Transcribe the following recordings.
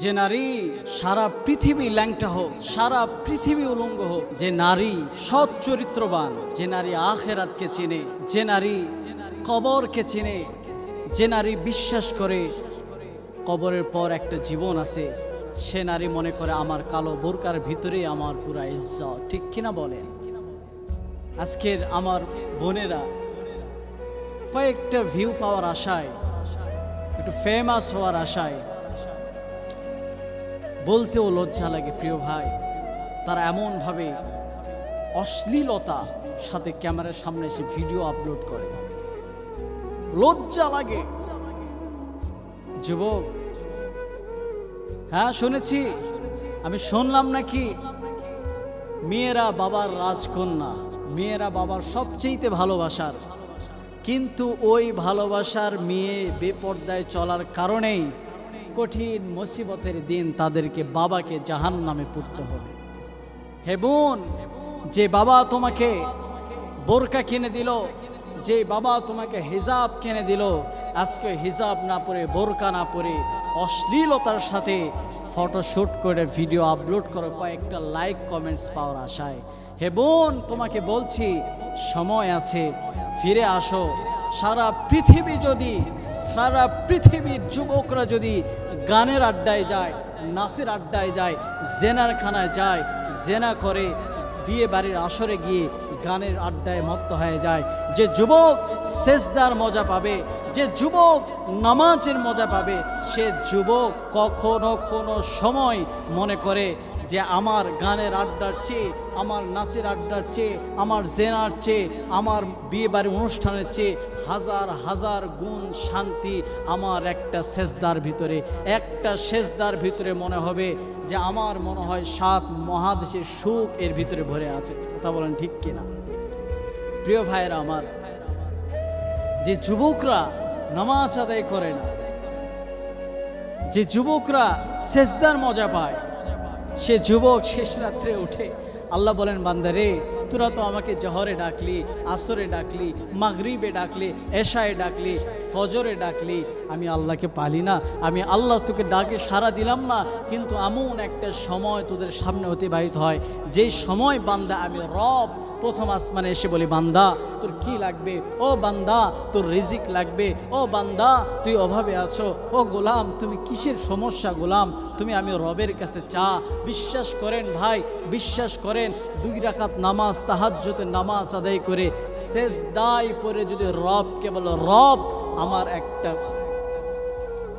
যে নারী সারা পৃথিবী ল্যাংটা হোক, সারা পৃথিবী উলঙ্গ হোক, যে নারী সৎ চরিত্রবান, যে নারী আখেরাতকে চিনে, যে নারী কবরকে চিনে, যে নারী বিশ্বাস করে, কবরের পর একটা জীবন আছে, সে নারী মনে করে আমার কালো বোরকার ভিতরেই আমার পুরা ইজ্জত। ঠিক কিনা বলেন? আজকের আমার বোনেরা কয়েকটা ভিউ পাওয়ার আশায়, একটু ফেমাস হওয়ার আশায় বলতেও লজ্জা লাগে প্রিয় ভাই। তারা এমনভাবে অশ্লীলতা সাথে ক্যামেরার সামনে এসে ভিডিও আপলোড করে। লজ্জা লাগে। যুবক। হ্যাঁ শুনেছি। আমি শুনলাম নাকি? মেয়েরা বাবার রাজকন্যা। মেয়েরা বাবার সবচেয়েতে ভালোবাসার। কিন্তু ওই ভালোবাসার মেয়ে বেপর্দায় চলার কারণেই কঠিন মুসিবতের দিন তাদেরকে বাবাকে জাহান নামে পড়তে হবে। হে বোন, যে বাবা তোমাকে বোরকা কিনে দিল, যে বাবা তোমাকে হিজাব কিনে দিল, আজকে হিজাব না পরে, বোরকা না পরে, অশ্লীলতার সাথে ফটোশ্যুট করে ভিডিও আপলোড করো কয়েকটা লাইক, কমেন্টস পাওয়ার আশায়। হে বোন, তোমাকে বলছি, সময় আছে, ফিরে আসো। সারা পৃথিবী যদি সারা পৃথিবীর যুবকরা যদি গানের আড্ডায় যায়, নাচের আড্ডায় যায় জেনার খানায় যায়, জেনা করে বিয়ে বাড়ির আসরে গিয়ে গানের আড্ডায় মত্ত হয়ে যায়। যে যুবক সেজদার মজা পাবে, যে যুবক নামাজের মজা পাবে, সে যুবক কখনো কোনো সময় মনে করে যে আমার গানের আড্ডার চেয়ে, আমার নাচের আড্ডার চেয়ে, আমার জেনার চেয়ে, আমার বিয়ে বাড়ির অনুষ্ঠানের চেয়ে হাজার হাজার গুণ শান্তি আমার একটা সেজদার ভিতরে। একটা সেজদার ভিতরে মনে হবে যে আমার মনে হয় সাত মহাদেশের সুখ এর ভিতরে ভরে আছে। কথা বলেন ঠিক কিনা? প্রিয় ভাইয়েরা আমার, যে যুবকরা নামাজ আদায় করে না, যে যুবকরা সেজদার মজা পায় সে যুবক শেষ রাত্রে উঠে, আল্লাহ বলেন, বান্দারে, তোরা তো আমাকে জহরে ডাকলি, আসরে ডাকলি, মাগরিবে ডাকলি, এশায় ডাকলি, ফজরে ডাকলি। আমি আল্লাহকে পালি না। আমি আল্লাহ তোকে ডাকে সারা দিলাম না, কিন্তু এমন একটা সময় তোদের সামনে অতিবাহিত হয় যেই সময় বান্দা আমি রব প্রথম আসমানে এসে বলি, বান্দা, তোর কি লাগবে? ও বান্দা, তোর রিজিক লাগবে। ও বান্দা, তুই অভাবে আছো। ও গোলাম, তুমি কিসের সমস্যা গোলাম? তুমি আমি রবের কাছে চা। বিশ্বাস করেন ভাই, বিশ্বাস করেন। দুই রাকাত নামাজ তাহাজ্জতের নামাজ আদায় করে শেষ দায় পরে যদি রবকে বলো রব আমার একটা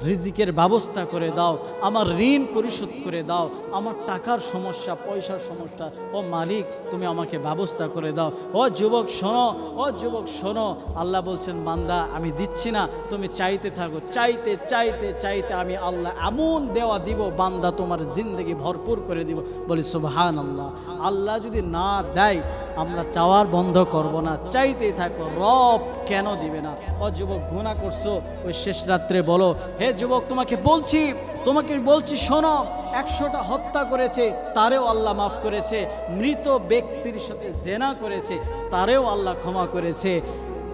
রিজিকের ব্যবস্থা করে দাও, আমার ঋণ পরিশোধ করে দাও, আমার টাকার সমস্যা, পয়সার সমস্যা। ও মালিক, তুমি আমাকে ব্যবস্থা করে দাও। ও যুবক, শোনো, ও যুবক, শোনো। আল্লাহ বলছেন, বান্দা, আমি দিচ্ছি না, তুমি চাইতে থাকো। চাইতে চাইতে চাইতে আমি আল্লাহ এমন দেওয়া দিব, বান্দা তোমার জিন্দগি ভরপুর করে দিব। বলি সুবহান আল্লাহ আল্লাহ যদি না দেয় আমরা চাওয়ার বন্ধ করব না। চাইতেই থাকো, রব কেন দিবে না? ও যুবক, ঘুণা করছ? ওই শেষ রাত্রে বলো, হে যুবক, তোমাকে বলছি তোমাকে বলছি, শোনো, একশোটা হত্যা করেছে, তারেও আল্লাহ মাফ করেছে, মৃত ব্যক্তির সাথে জেনা করেছে, তারেও আল্লাহ ক্ষমা করেছে।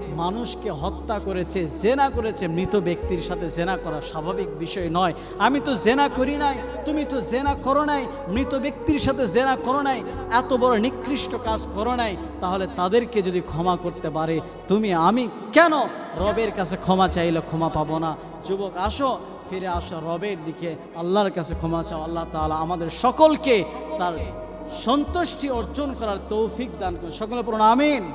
মানুষকে হত্যা করেছে, জেনা করেছে, মৃত ব্যক্তির সাথে জেনা করা স্বাভাবিক বিষয় নয়। আমি তো জেনা করি নাই, তুমি তো জেনা করো নাই, মৃত ব্যক্তির সাথে জেনা করো নাই, এত বড় নিকৃষ্ট কাজ করো নাই, তাহলে তাদেরকে যদি ক্ষমা করতে পারে, তুমি, আমি কেন? রবের কাছে ক্ষমা চাইলে ক্ষমা পাবো না। যুবক, আসো, ফিরে আসো রবের দিকে। আল্লাহর কাছে ক্ষমা চাও, আল্লাহ তাআলা আমাদের সকলকে তার সন্তুষ্টি অর্জন করার তৌফিক দান করুন। সকলে পড়ুন আমিন।